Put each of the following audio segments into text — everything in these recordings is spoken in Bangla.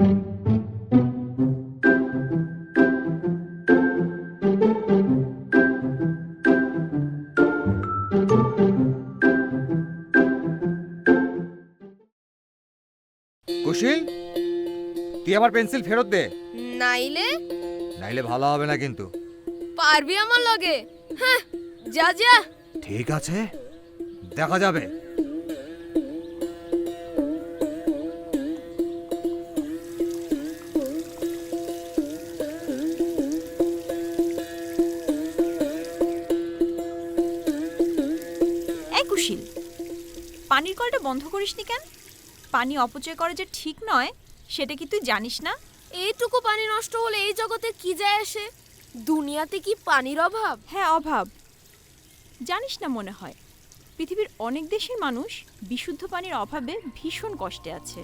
কুশিল তুই আমার পেন্সিল ফেরত দে। নাইলে? নাইলে ভালো হবে না কিন্তু। পারবি আমার লগে? হ্যাঁ যা যা। ঠিক আছে দেখা যাবে। বন্ধ করিসনি কেন? পানি অপচয় করা যে ঠিক নয় সেটা কি তুই জানিস না? এইটুকু পানি নষ্ট হলে এই জগতে কি যায় আসে? দুনিয়াতে কি পানির অভাব? হ্যাঁ অভাব। জানিস না মনে হয় পৃথিবীর অনেক দেশের মানুষ বিশুদ্ধ পানির অভাবে ভীষণ কষ্টে আছে।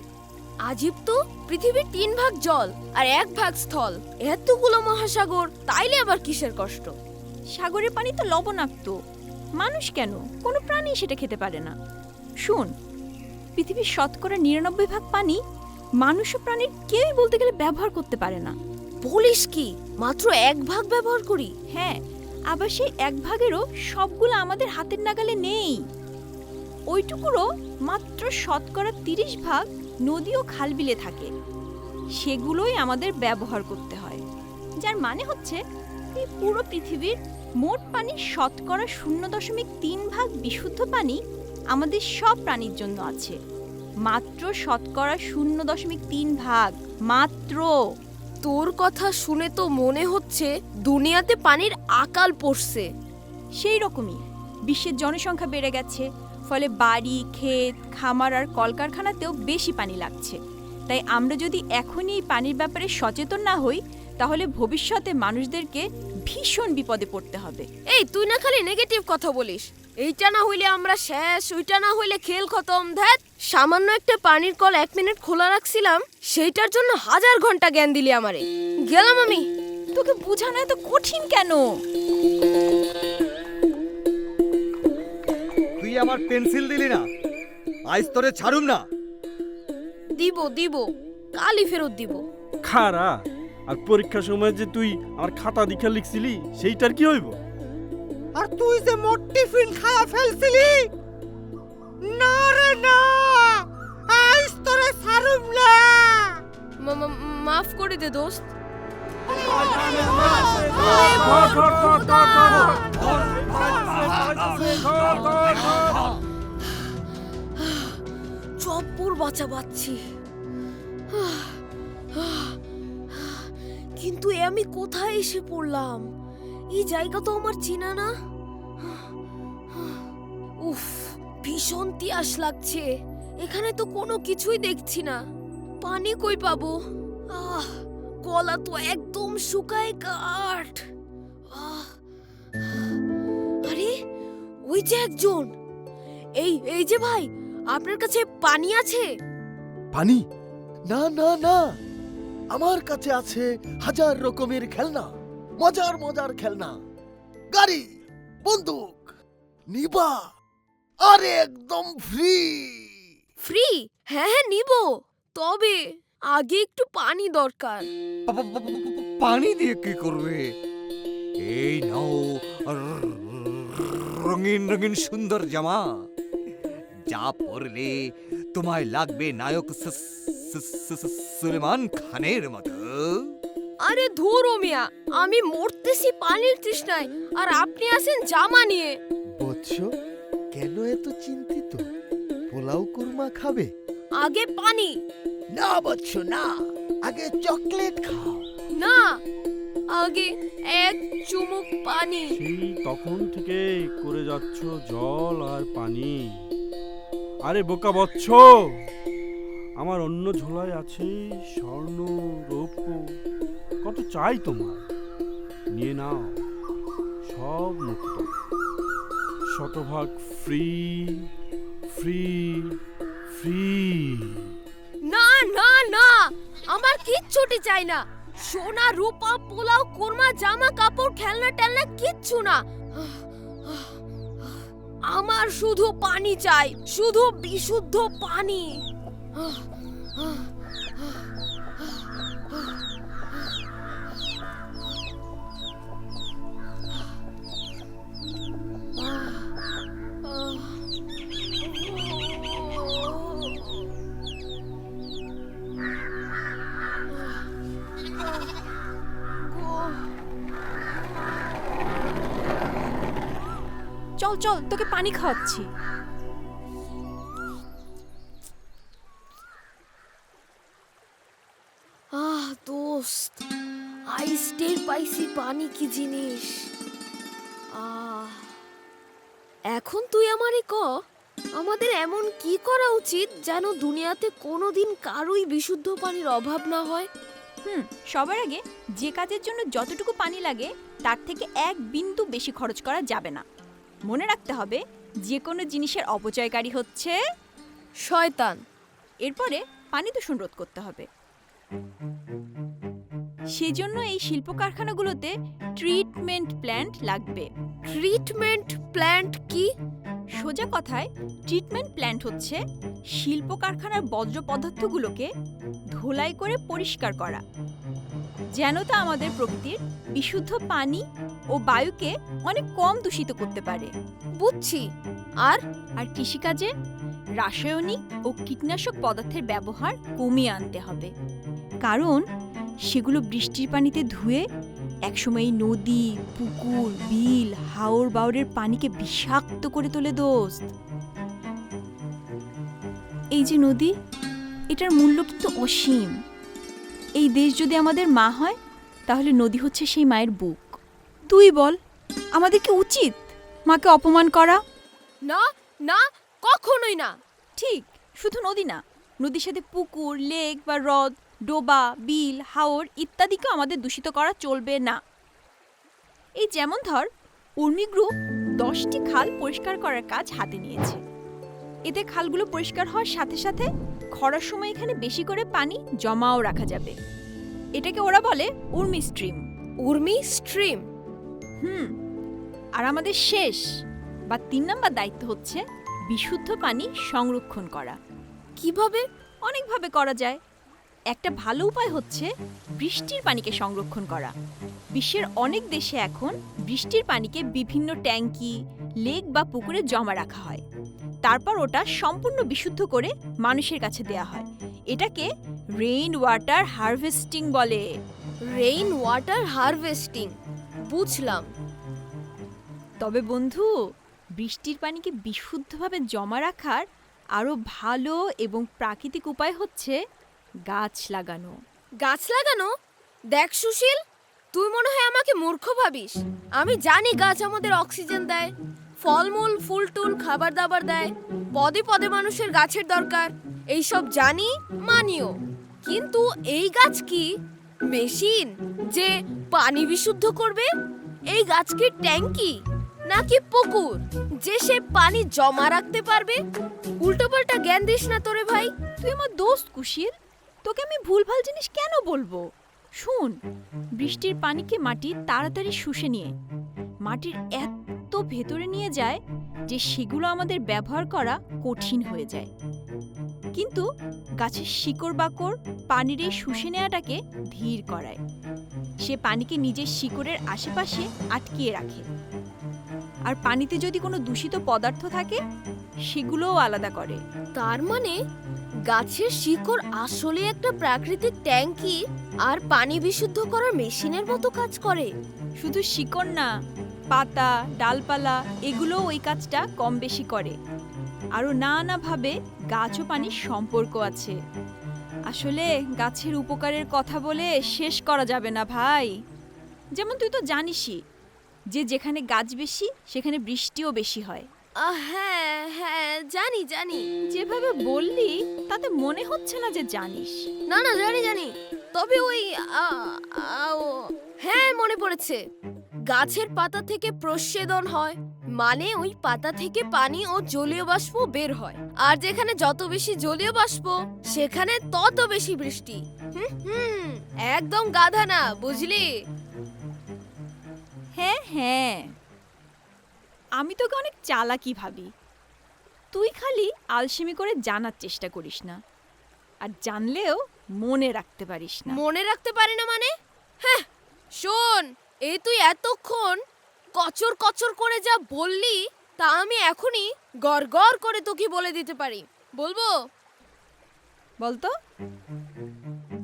আজীব তো পৃথিবীর তিন ভাগ জল আর এক ভাগ স্থল। এতগুলো মহাসাগর তাইলে আবার কিসের কষ্ট? সাগরের পানি তো লবণাক্ত। মানুষ কেন? কোনো প্রাণী সেটা খেতে পারে না। শুন পৃথিবীর শতকরা নিরানব্বই ভাগ পানি মানুষ ও প্রাণীর কেউই বলতে গেলে ব্যবহার করতে পারে না। বলিস কি? মাত্র এক ভাগ ব্যবহার করি? হ্যাঁ আবার সেই এক ভাগেরও সবগুলো আমাদের হাতের নাগালে নেই। ওইটুকুরও মাত্র শতকরা তিরিশ ভাগ নদী ও খালবিলে থাকে। সেগুলোই আমাদের ব্যবহার করতে হয়। যার মানে হচ্ছে এই পুরো পৃথিবীর মোট পানির শতকরা শূন্য দশমিক তিন ভাগ বিশুদ্ধ পানি আমাদের সব প্রাণীর জন্য আছে। মাত্র শতকরা শূন্য দশমিক তিন ভাগ মাত্র। তোর কথা শুনে তো মনে হচ্ছে দুনিয়াতে পানির আকাল পড়ছে। সেই রকমই বিশ্বের জনসংখ্যা বেড়ে গেছে ফলে বাড়ি ক্ষেত খামার আর কলকারখানাতেও বেশি পানি লাগছে। তাই আমরা যদি এখনই এই পানির ব্যাপারে সচেতন না হই তাহলে ভবিষ্যতে মানুষদেরকে ভীষণ বিপদে পড়তে হবে। এই তুই না খালি নেগেটিভ কথা বলিস। এইটা না হইলে আমরা শেষ ওইটা না হইলে খেল খতম। ধ্যাত সামান্য একটা পানির কল এক মিনিট খোলা রাখছিলাম সেইটার জন্য হাজার ঘণ্টা জ্ঞান দিলি আমারে। গেলাম আমি। তোকে বোঝানো এত কঠিন কেন? তুই আমার পেন্সিল দিলি না। আজ তোরে ছাড়ুম না। দিব দিব। কালই ফেরত দিব। খারা। আর পরীক্ষার সময় যে তুই আমার খাতা দীক্ষা লিখছিলি সেইটার কি হইব? আর তুই যে মোট টিফিন খায়া ফেলছিলি? না রে না! আজ তোরে ছাড়ুম না! মাফ করে দে দোস্ত। চপ্পর বাঁচা পাচ্ছি কিন্তু এ আমি কোথায় এসে পড়লাম? এই জায়গা তো আমার চেনা না। উফ, ভীষণ তিয়াস লাগছে। এখানে তো কোনো কিছুই দেখছি না। পানি কই পাবো? আহ, গলা তো একদম শুকায় কাঠ। আরে, ওই যে একজন। এই এই যে ভাই, আপনার কাছে পানি আছে? পানি? না না না। আমার কাছে আছে হাজার রকমের খেলনা। মজার মজার খেলনা। গাড়ি বন্দুক নিবা আরে একদম ফ্রি। ফ্রি? হ্যাঁ হ্যাঁ নিব। তবে আগে একটু পানি দরকার। পানি দিয়ে কি করবে? এই নাও রঙিন রঙিন সুন্দর জামা। যা পরলে তোমায় লাগবে নায়ক সুলেমান খানের মতো। আরে ধুরো মিয়া আমি মরতেছি পানির তৃষ্ণায় আর আপনি আছেন জামা নিয়ে। বৎস কেন এত চিন্তিত? পোলাও কুরমা খাবে? আগে পানি। না বৎস না। আগে চকলেট খাও। না আগে এক চুমুক পানি। সেই তখন থেকে করে যাচ্ছ জল আর পানি। আরে বোকা বচ্ছ আমার অন্য ঝোলায় আছে স্বর্ণ রৌপ্য। কত চাই তোমার? নিয়ে নাও। সব মুক্ত। শতভাগ ফ্রি ফ্রি ফ্রি না না না! আমার কিচ্ছুটি চাই না। সোনা, রূপা, পোলাও, কোরমা, জামা, কাপড়, খেলনা টেলনা কিচ্ছু না। আমার শুধু পানি চাই। শুধু বিশুদ্ধ পানি। চল চল তোকে পানি খাওয়াচ্ছি। আহ দোস্ত আইস টের পাইছি পানি কি জিনিস? আহ এখন তুই আমারে ক আমাদের এমন কি করা উচিত যেন দুনিয়াতে কোনোদিন কারোই বিশুদ্ধ পানির অভাব না হয়? হুম সবার আগে যে কাজের জন্য যতটুকু পানি লাগে তার থেকে এক বিন্দু বেশি খরচ করা যাবে না। মনে রাখতে হবে যে কোনো জিনিসের অপচয়কারী হচ্ছে শয়তান। এরপরে পানি দূষণ রোধ করতে হবে। সেজন্য এই শিল্প কারখানাগুলোতে ট্রিটমেন্ট প্ল্যান্ট লাগবে। ট্রিটমেন্ট প্ল্যান্ট কি? সোজা কথায় ট্রিটমেন্ট প্ল্যান্ট হচ্ছে শিল্প কারখানার বজ্র পদার্থগুলোকে ধোলাই করে পরিষ্কার করা যেন তা আমাদের প্রকৃতির বিশুদ্ধ পানি ও বায়ুকে অনেক কম দূষিত করতে পারে। বুঝছি। আর আর কৃষিকাজে? রাসায়নিক ও কীটনাশক পদার্থের ব্যবহার কমিয়ে আনতে হবে। কারণ, সেগুলো বৃষ্টির পানিতে ধুয়ে একসময় নদী, পুকুর, বিল, হাওর বাওরের পানিকে বিষাক্ত করে তোলে দোস্ত। এই যে নদী, এটার মূল্য কিন্তু অসীম। এই দেশ যদি আমাদের মা হয়, তাহলে নদী হচ্ছে সেই মায়ের বুক। তুই বল আমাদের কি উচিত মাকে অপমান করা? না না কখনোই না। ঠিক শুধু নদী না নদীর সাথে পুকুর লেক বা হ্রদ ডোবা বিল হাওর ইত্যাদিকেও আমাদের দূষিত করা চলবে না। এই যেমন ধর উর্মি গ্রুপ দশটি খাল পরিষ্কার করার কাজ হাতে নিয়েছে। এতে খালগুলো পরিষ্কার হওয়ার সাথে সাথে খরার সময় এখানে বেশি করে পানি জমাও রাখা যাবে। এটাকে ওরা বলে উর্মি স্ট্রিম। উর্মি স্ট্রিম? হুম, আর আমাদের শেষ বা তিন নম্বর দায়িত্ব হচ্ছে বিশুদ্ধ পানি সংরক্ষণ করা। কীভাবে? অনেকভাবে করা যায়। একটা ভালো উপায় হচ্ছে বৃষ্টির পানিকে সংরক্ষণ করা। বিশ্বের অনেক দেশে এখন বৃষ্টির পানিকে বিভিন্ন ট্যাঙ্কি, লেক বা পুকুরে জমা রাখা হয়। তারপর ওটা সম্পূর্ণ বিশুদ্ধ করে মানুষের কাছে দেয়া হয়। এটাকে রেইন ওয়াটার হারভেস্টিং বলে। রেইন ওয়াটার হারভেস্টিং বুঝলাম। তবে বন্ধু, বৃষ্টির পানিকে বিশুদ্ধভাবে জমা রাখার আরও ভালো এবং প্রাকৃতিক উপায় হচ্ছে? গাছ লাগানো। গাছ লাগানো? দেখ সুশীল, তুই মনে হয় আমাকে মূর্খ ভাবিস। আমি জানি গাছ আমাদের অক্সিজেন দেয়, ফলমূল ফুল টুল খাবার দাবার দেয়, পদে পদে মানুষের গাছের দরকার। এইসব জানি, মানিও। কিন্তু এই গাছ কি? মেশিন যে পানি বিশুদ্ধ করবে? এই গাছ কি ট্যাঙ্কি নাকি পুকুর যে সে পানি জমা রাখতে পারবে? উল্টোপাল্টা জ্ঞান দিস না তোরে ভাই। তুই আমার দোস্ত কুশিল। তোকে আমি ভুলভাল জিনিস কেন বলব? শুন, বৃষ্টির পানিকে মাটি তাড়াতাড়ি শুষে নিয়ে। মাটির এত ভেতরে নিয়ে যায় যে সেগুলো আমাদের ব্যবহার করা কঠিন হয়ে যায়। কিন্তু গাছের শিকড় বাকড় পানির এই শুষে নেওয়াটাকে ধীর করায়। সে পানিকে নিজের শিকড়ের আশেপাশে আটকিয়ে রাখে। আর পানিতে যদি কোনো দূষিত পদার্থ থাকে সেগুলোও আলাদা করে। তার মানে গাছের শিকড় আসলে একটা প্রাকৃতিক ট্যাঙ্কি আর পানি বিশুদ্ধ করার মেশিনের মতো কাজ করে। শুধু শিকড় না পাতা ডালপালা এগুলোও ওই কাজটা কম বেশি করে। আরও নানাভাবে গাছ ও পানির সম্পর্ক আছে। আসলে গাছের উপকারের কথা বলে শেষ করা যাবে না ভাই। যেমন তুই তো জানিসই যে যেখানে গাছ বেশি সেখানে বৃষ্টিও বেশি হয়। হ্যাঁ হ্যাঁ জানি জানি। যেভাবে বললি তাতে মনে হচ্ছে না যে জানিস। না না জানি জানি। তবে ওই হ্যাঁ মনে পড়েছে। গাছের পাতা থেকে প্রস্বেদন হয়। মানে ওই পাতা থেকে পানি ও জলীয় বাষ্প বের হয়। আর যেখানে যত বেশি জলীয় বাষ্প সেখানে তত বেশি বৃষ্টি। হুম হুম একদম গাধা না বুঝলি? হ্যাঁ হ্যাঁ। আমি তোকে অনেক চালাকি ভাবি। তুই খালি আলসেমি করে জানার চেষ্টা করিস না। আর জানলেও মনে রাখতে পারিস না। মনে রাখতে পারি না মানে? হ্যাঁ শোন এই তুই এতক্ষণ কচর কচর করে যা বললি তা আমি এখনই গড় গড় করে তোকে বলে দিতে পারি। বলব? বলতো?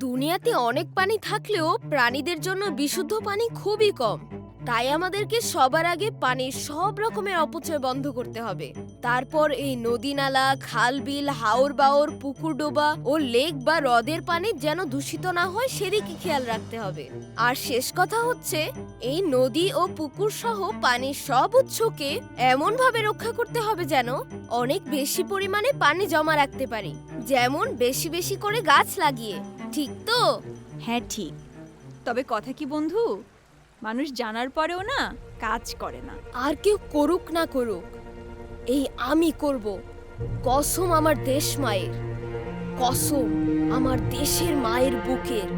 দুনিয়াতে অনেক পানি থাকলেও প্রাণীদের জন্য বিশুদ্ধ পানি খুবই কম। তাই আমাদেরকে সবার আগে পানির সব রকমের অপচয় বন্ধ করতে হবে। তারপর এই নদী নালা খাল বিল হাওর বাওর পুকুর ডোবা ও লেক বা হ্রদের পানি যেন দূষিত না হয় সেদিকে খেয়াল রাখতে হবে। আর শেষ কথা হচ্ছে, এই নদী ও পুকুর সহ পানির সব উৎসকে এমন ভাবে রক্ষা করতে হবে যেন অনেক বেশি পরিমাণে পানি জমা রাখতে পারি। যেমন বেশি বেশি করে গাছ লাগিয়ে। ঠিক তো? হ্যাঁ ঠিক। তবে কথা কি বন্ধু? মানুষ জানার পরেও না কাজ করে না। আর কেউ করুক না করুক, এই আমি করব। কসম আমার দেশ মায়ের, কসম আমার দেশের মায়ের বুকের।